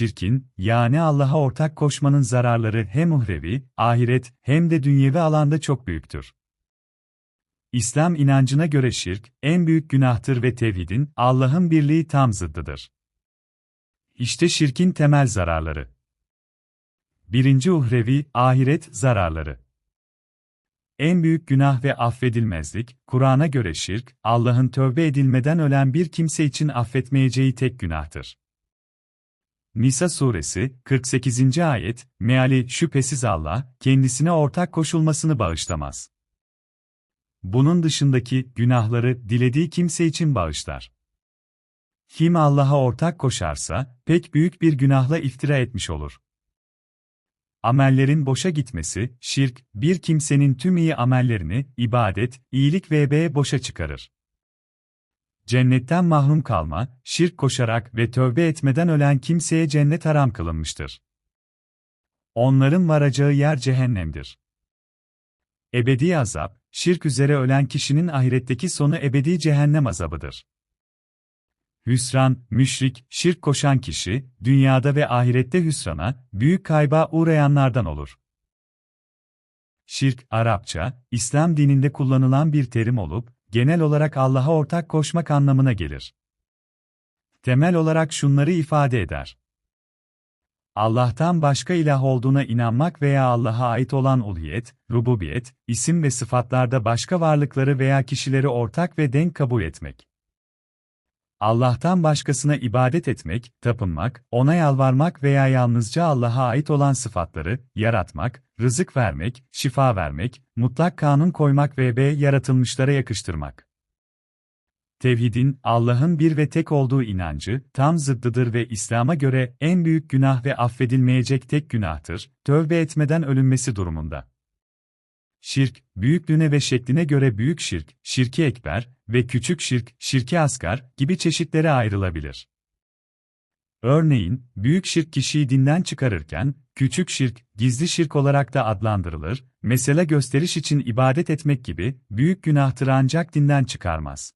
şirkin, yani Allah'a ortak koşmanın zararları hem uhrevi, ahiret, hem de dünyevi alanda çok büyüktür. İslam inancına göre şirk, en büyük günahtır ve tevhidin, Allah'ın birliği tam zıddıdır. İşte şirkin temel zararları. Birinci uhrevi, ahiret zararları. En büyük günah ve affedilmezlik, Kur'an'a göre şirk, Allah'ın tövbe edilmeden ölen bir kimse için affetmeyeceği tek günahtır. Nisa suresi 48. ayet meali şüphesiz Allah kendisine ortak koşulmasını bağışlamaz. Bunun dışındaki günahları dilediği kimse için bağışlar. Kim Allah'a ortak koşarsa pek büyük bir günahla iftira etmiş olur. Amellerin boşa gitmesi, şirk, bir kimsenin tüm iyi amellerini, ibadet, iyilik ve ebeye boşa çıkarır. Cennetten mahrum kalma, şirk koşarak ve tövbe etmeden ölen kimseye cennet haram kılınmıştır. Onların varacağı yer cehennemdir. Ebedi azap, şirk üzere ölen kişinin ahiretteki sonu ebedi cehennem azabıdır. Hüsran, müşrik, şirk koşan kişi, dünyada ve ahirette hüsrana, büyük kayba uğrayanlardan olur. Şirk, Arapça, İslam dininde kullanılan bir terim olup, genel olarak Allah'a ortak koşmak anlamına gelir. Temel olarak şunları ifade eder. Allah'tan başka ilah olduğuna inanmak veya Allah'a ait olan ulhiyet, rububiyet, isim ve sıfatlarda başka varlıkları veya kişileri ortak ve denk kabul etmek. Allah'tan başkasına ibadet etmek, tapınmak, ona yalvarmak veya yalnızca Allah'a ait olan sıfatları, yaratmak, rızık vermek, şifa vermek, mutlak kanun koymak ve be yaratılmışlara yakıştırmak. Tevhidin, Allah'ın bir ve tek olduğu inancı, tam zıddıdır ve İslam'a göre en büyük günah ve affedilmeyecek tek günahtır, tövbe etmeden ölünmesi durumunda. Şirk, büyüklüğüne ve şekline göre büyük şirk, şirki ekber ve küçük şirk, şirki asgar gibi çeşitlere ayrılabilir. Örneğin, büyük şirk kişiyi dinden çıkarırken, küçük şirk, gizli şirk olarak da adlandırılır, mesela gösteriş için ibadet etmek gibi, büyük günahtır ancak dinden çıkarmaz.